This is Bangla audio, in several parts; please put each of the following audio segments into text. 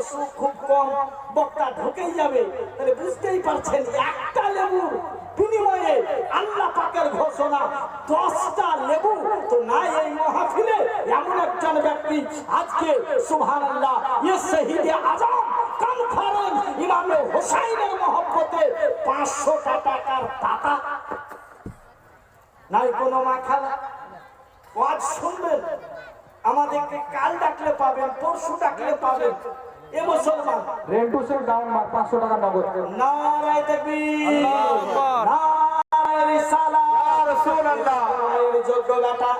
টাইম খুব কম বক্তা ঢুকেই যাবে। তাহলে বুঝতেই পারছেন, একটা লেবু বিনিময়ে আল্লাহ পাকের ঘোষণা, দশটা লেবু তো নাই এই মহাফিলে, এমন একজন ব্যক্তি আজকে সুবহান আল্লাহ ইয়ে শহীদে আজম কনফারেন্স ইমামে হোসাইনের মহব্বতে পাঁচশো টাকার টাকা নাই কোনো মাখালা? ওয়াজ শুনবেন? আমাদেরকে কাল ডাকলে পাবেন, পরশু ডাকলে পাবেন। এ মুসলমান। রেন্টু সেল ডাউন মার 500 টাকা নগদ। নারায় তাকবীর। আল্লাহু আকবার। নারায় রিসালাত। ইয়া রাসূলুল্লাহ। মায়ের যোগ্য বেটা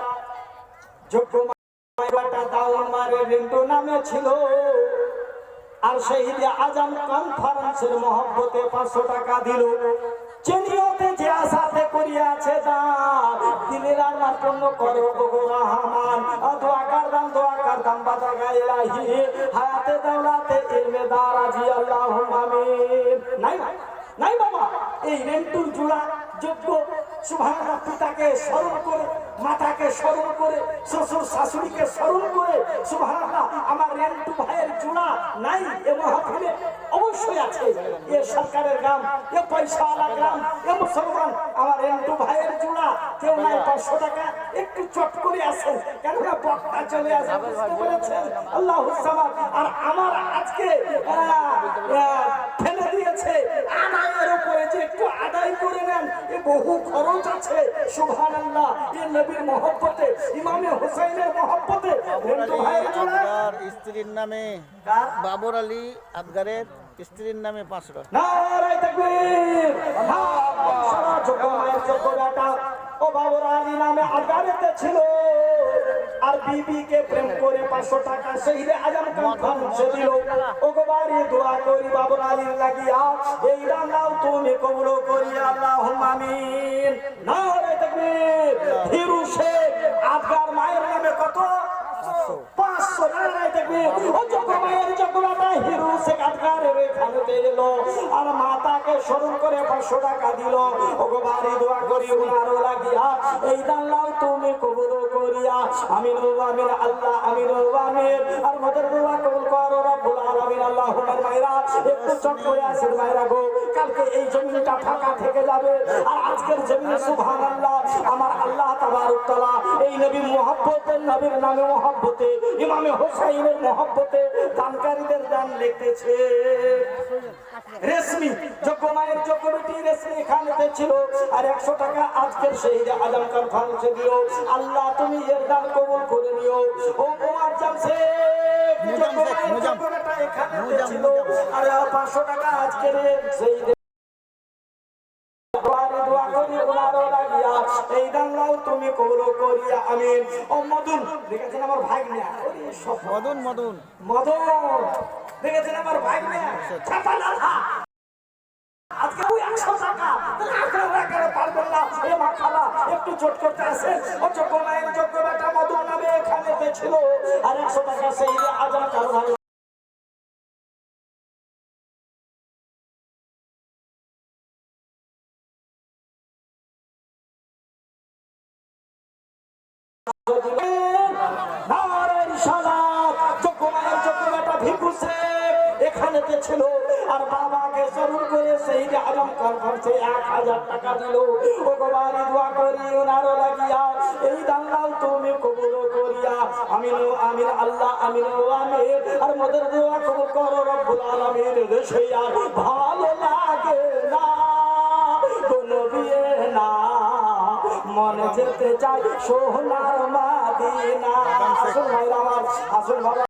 যোগ্য মায়ের বেটা দাউন মারে রিন্টু নামে ছিল। আর শহীদ আজম কনফারেন্সের মহব্বতে পাঁচশো টাকা দিল। চেনিওতে যে সাথে করিয়াছে দান দিনের রান্নার জন্য করো গো রহমান দোয়া কারদাম দোয়া কারদাম বাদা গাইলাহি হায়াতে দাওলাতে ইলমে দারাজি নাই নাই বাবা, এই রেন্টুর জোড়া যোগ্য সুভাষা পিতাকে স্মরণ করে, মাতাকে স্মরণ করে, শ্বশুর শাশুড়িকে স্মরণ করে সুভাষা আমার রেন্টু ভাইয়ের জোড়া নাই এ অবশ্যই আছে। এ সরকারের গ্রাম, এ পয়সাওয়ালা গ্রাম, এ মুসলমান, আমার রেন্টু ভাইয়ের জোড়া কেউ নাই, পাঁচশো টাকা একটু চট করে আসেন কেননা বক্তা চলে আসে, বুঝতে পেরেছেন? আল্লাহ আর আমার আজকে আহ, আহ, ফেলে দিয়েছে আদায়ের উপরে যে একটু আদায় করে নেন এ বহু খরচ আছে সুহান আল্লাহ এ নবীর মহব্বতে ইমামে হুসাইনের মহব্বতে। স্ত্রীর নামে বাবর আলী আবগারের স্ত্রীর নামে পাঁচ ও বাবর আলী নামে আগারেতে ছিল। আর বিবিকে প্রেম করে পাঁচশো টাকা শহীদে আজম কনফারেন্সে দিল ও গো বাড়ি দোয়া করি বাবুর আলীর লাগিয়া। এই রান্নাও তুমি কবুল করি আল্লাহ আমিন নারায় তাকবীর। হিরু শেখ মায়ের নামে কত? পাঁচশো। নারায় তাকবীর। ও যোগ্য মায়ের যোগ্য বেটা হিরু শেখ আবগারের এখানে এলো আর মাতাকে স্মরণ করে পাঁচশো টাকা দিল। ওগো বাড়ি দোয়া করি উনারও লাগিয়া। এই দাল্লাও তুমি কবুল করিয়া। আমিন আমিন, আল্লাহ আমিন আমিন। আর মদের দোয়া কবুল করো, রব্বুল আলামিন আল্লাহুম্মা মাইরা একটু চট করে আসেন মাইরা গো। কালকে এই জমিনটা ফাঁকা থেকে যাবে। আর আজকের জমিনে, সুবহানাল্লাহ আল্লাহ তাবারক এই নবীর মহব্বতে নবীর নামে মহব্বতে ইমামে হোসাইনের মহব্বতে দানকারীদের দান লিখতেছে রেশমি যোগ্য মায়ের যোগ্য বেটি রেশমি এখানেতে ছিল। আর একশো টাকা আজকের সেই আজম কনফারেন্সে দিও আল্লাহ তুমি এর দান কবুল করে নিও। ও কুমার ছিল। আর পাঁচশো টাকা আজকের সেই কবুল করিয়া আমিন। ও মদুন দেখেছেন আমার ভাই না মদন মদন। মদন দেখেছেন আমার ভাই না আজকে ওই একশো টাকা আপনারা এখানে পারবেন না? এ মা খালা একটু চোট করতে ও বেটা মদন এখানে ছিল। আর একশো টাকা সেই আজান কারও আর বাবাকে স্মরণ করে সেই যে আজম কনফারেন্সে এক হাজার টাকা দিল। ও গোবারি দোয়া করি, ওনারও লাগিয়া। এই দাঙ্গাল তুমি কবুল করিয়া। আল্লাহ, আমিন আর মদের দোয়া কবুল রব্বুল আলামিন। দেশে আর ভালো লাগে না কোনো বিয়ে না। মনে যেতে চাই সোহনার মাদিনা। আসুন ভাইরা আমার বাবা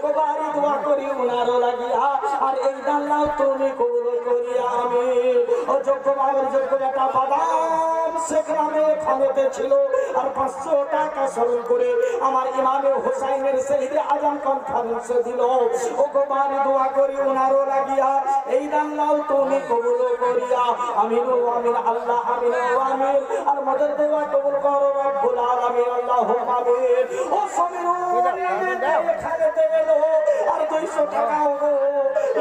বাড়ি দোয়া করি উনারও লাগিয়া। আর এই দাল্লাও তুমি কবুল করিয়া আমি ও যোগ্য বাবার যোগ্য একটা বাদাম সেখানে খানেতে ছিল। আর পাঁচশো টাকা স্মরণ করে আমার ইমামে হোসাইনের শহীদ আজম কনফারেন্সে দিল। ও গোবারে দোয়া করি ওনারও লাগিয়া। এই দান্নাও তুমি কবুল করিয়া। আমিন ও আমিন আল্লাহ আমিন ও আমিন। আর মদের দোয়া কবুল করো রব্বুল আলামিন আল্লাহ আমিন। ও সমীর দুইশো টাকা হলো।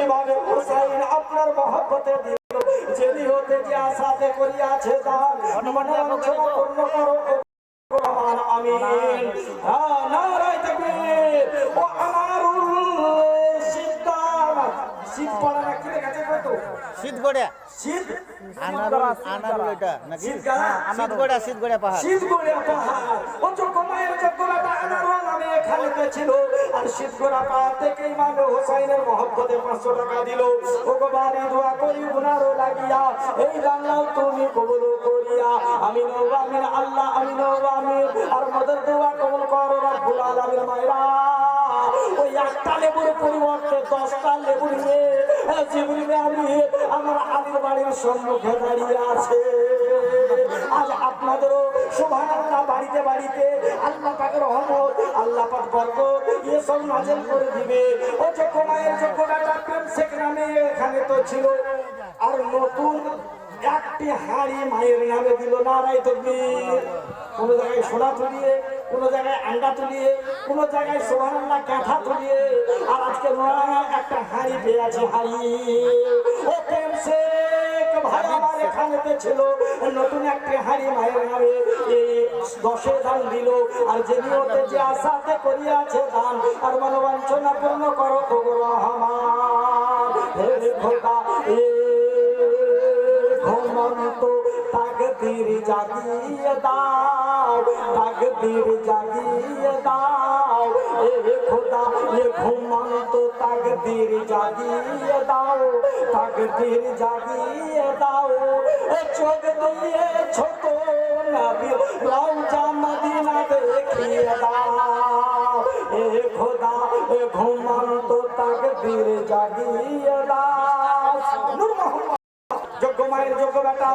ইমামে হোসাইন আপনার মহব্বতে দিল। জেদি হতে যে আশাতে করিয়াছে দান মনোবাঞ্ছনা পূর্ণ করো। রহমান হ্যাঁ নারায় ও পড়া। কত গোড়া ছিল আর পাহাড় থেকে ইমামে হোসাইনের মহব্বতে পাঁচশো টাকা দিল। ও গো দোয়া করি উনারও লাগিয়া এই তুমি কবুল করিয়া। আমি আল্লাহ আমি আমিন। আর মদের দোয়া কবুল করো রব্বুল আলামিন মায়েরা। একটা লেবুর পরিবর্তে, দশটা লেবু নিয়ে আমি আমার আলীর বাড়ির সম্মুখে দাঁড়িয়ে আছে। আজ আপনাদেরও সুবহানাল্লাহ বাড়িতে বাড়িতে আল্লাহ পাকের রহমত, আল্লাহ পাক বরকত এসব নাজেল করে দিবে। ও যোগ্য মায়ের প্রেম শেখ নামে এখানে তো ছিল। আর নতুন একটি হাড়ি মায়ের নামে দিল নারাই তকবীর। কোন জায়গায় সোনা তুলিয়ে কোন জায়গায় আন্ডা তুলিয়ে কোন জায়গায় সোহানাল্লাহ কাঁথা তুলিয়ে আর আজকে নোয়ারাঙ্গা একটা হাড়ি পেয়েছে হাড়ি। ও প্রেম শেখ ভাই আমার এখানেতে ছিল নতুন একটি হাড়ি মায়ের নামে এই দশে দান দিল আর যে নিয়তে যে আশাতে করিয়াছে দান আর মনোবাঞ্ছনা পূর্ণ করো রহমান। হে খোদা এ ঘুমন্ত তাকদীর জাগিয়ে দাও তাকদীর জাগিয়ে দাও। এ খোদা এ ঘুমন্ত তাকদীর জাগিয়ে দাও তাকদীর জাগিয়ে দাও। এ চোখ দিয়ে ছোট নবী রওজা মদিনা দেখিয়ে দাও। এ খোদা এ ঘুমন্ত তাকদীর জাগিয়ে দাও। নূর মোহাম্মদ যোগ্য মায়ের যোগ্য বেটা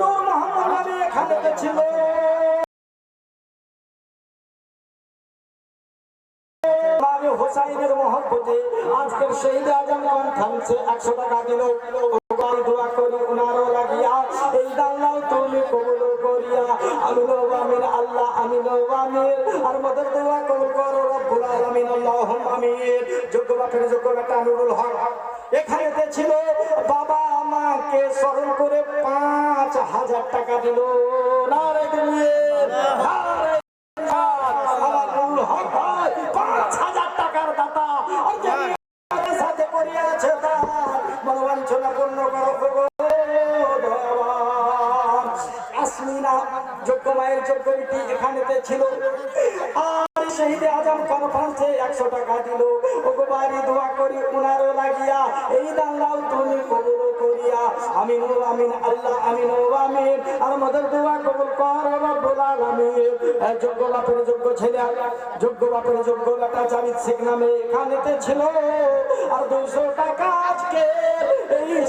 নূর মোহাম্মদ আলী এখানে ছিল। ইমামে হোসাইনের একশো টাকা দিল। দোয়া করি উনারও লাগিয়া, এই আল্লাহ আমি আমিন। আর মদর দোয়া কবুল করো রব্বুল আলামিন, আল্লাহুম আমিন। যোগ্য যোগ্য বেটা নুরুল হক। এখানেতে ছিল, বাবা আমাকে স্মরণ করে পাঁচ হাজার টাকা দিল। না ছিল। আর শহীদে আজম কনফারেন্সে একশো টাকা দিল। ওগো বাড়ি দোয়া করি, উনারও লাগিয়া, এই দাল্লাও তুমি কবুল করিয়া। আমিন আমিন, আল্লাহ আমিন আমিন। আর মদের দোয়া কবুল কর রব্বুল আলামিন। যোগ্য বাপের যোগ্য ছেলে, যোগ্য বাপের যোগ্য বেটা জামিদ শেখ নামে এখানেতে ছিল। আর দুইশো টাকা আজকে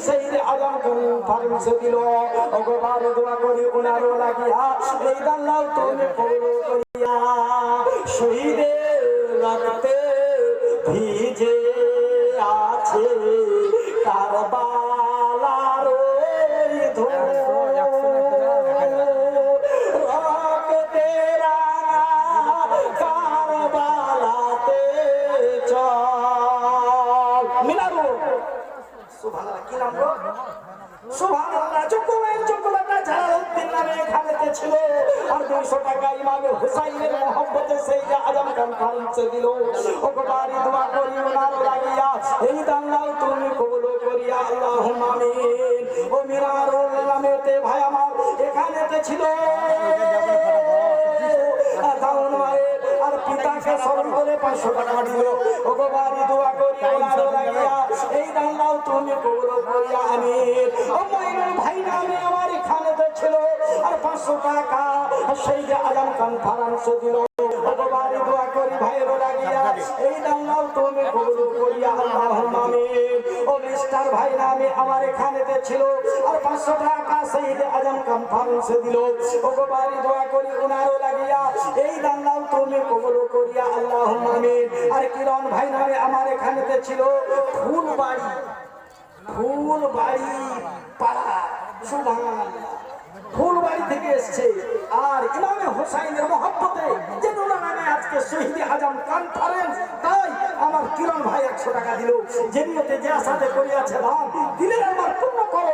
শহীদে আজম কনফারেন্সে দিল, ওগো বাড়ি দোয়া করি উনারও লাগিয়া এই দাল্লাও তুমি করিয়া শহীদের রক্তে সুবহানাল্লাহ, যোগ্য বেটা জালালউদ্দিন নামে এখানেতে ছিল। আর 200 টাকা ইমামে হুসাইনের মহব্বতে সেই যে আজম কনফারেন্সে দিল। ওগো বাড়ি দোয়া করি ওনার লাগিয়া, এই দাঙ্গাও তুমি কবুল করিয়া, আল্লাহুম্মা। ও মিরারুল নামেতে ভাই আমার এখানেতে ছিল আর পিতাকে স্মরণ করে পাঁচশো টাকা দিল বাড়ি দোয়া করি এই দাঙ্গাও তুমি কবুল করিয়া আমি ও মইনুল ভাই নামে আমার এখানে তো ছিল আর পাঁচশো টাকা সেই যে আজম কনফারেন্স দিল। দোয়া করি ভাই লাগিয়া এই দাল্লাও তুমি কবুল করিয়া আল্লাহুম্মা আমিন ও মিস্টার ভাই নামে আমার এখানেতে ছিল আর পাঁচশো টাকা শহীদ আজম কনফারেন্সে দিল। ও বাড়ি দোয়া করি উনারও লাগিয়া এই দাল্লাও তুমি কবুল করিয়া আল্লাহুম্মা আমিন আর কিরণ ভাই নামে আমার এখানেতে ছিল ফুল বাড়ি ফুল বাড়ি পাড়া ফুলবাড়ি থেকে এসছে। আর ইমামে হোসাইনের মহব্বতে যে নুনা আজকে শহীদ আজম কনফারেন্স তাই আমার কিরণ ভাই একশো টাকা দিল। যে নিয়তে যে আশাতে করিয়াছে দাম দিলে আমার পূর্ণ করো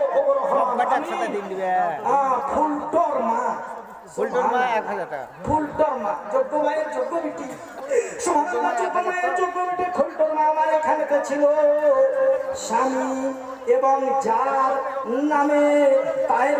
ফুলটর মা। ফুলটুর মা এক হাজার টাকা। ফুলটর মা যোগ্য ভাইয়ের যোগ্য বিটি। সুবহানাল্লাহ যোগ্য ভাইয়ের যোগ্য বিটি। ফুলটর মা আমার এখানেতে ছিল। স্বামী এবং যার নামে হাজার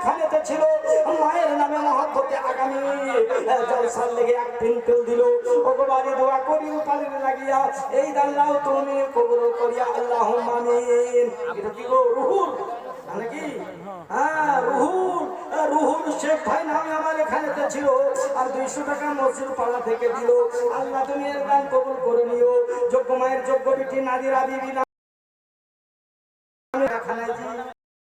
এখানেতে ছিল। মায়ের নামে মহব্বতে আগামী জলসার লেগে এক পিন্টল দিল। বাড়ি দোয়া করি পালির লাগিয়া এই দাল্লাও তুমি কবুল করিয়া আল্লাহ মামিন এটা কি গো নাকি? হ্যাঁ থেকে দিল। আল্লাহ তুমি এর গান কবুল করে নিও। যোগ্য মায়ের যোগ্য বিটি নাদিরা বিবি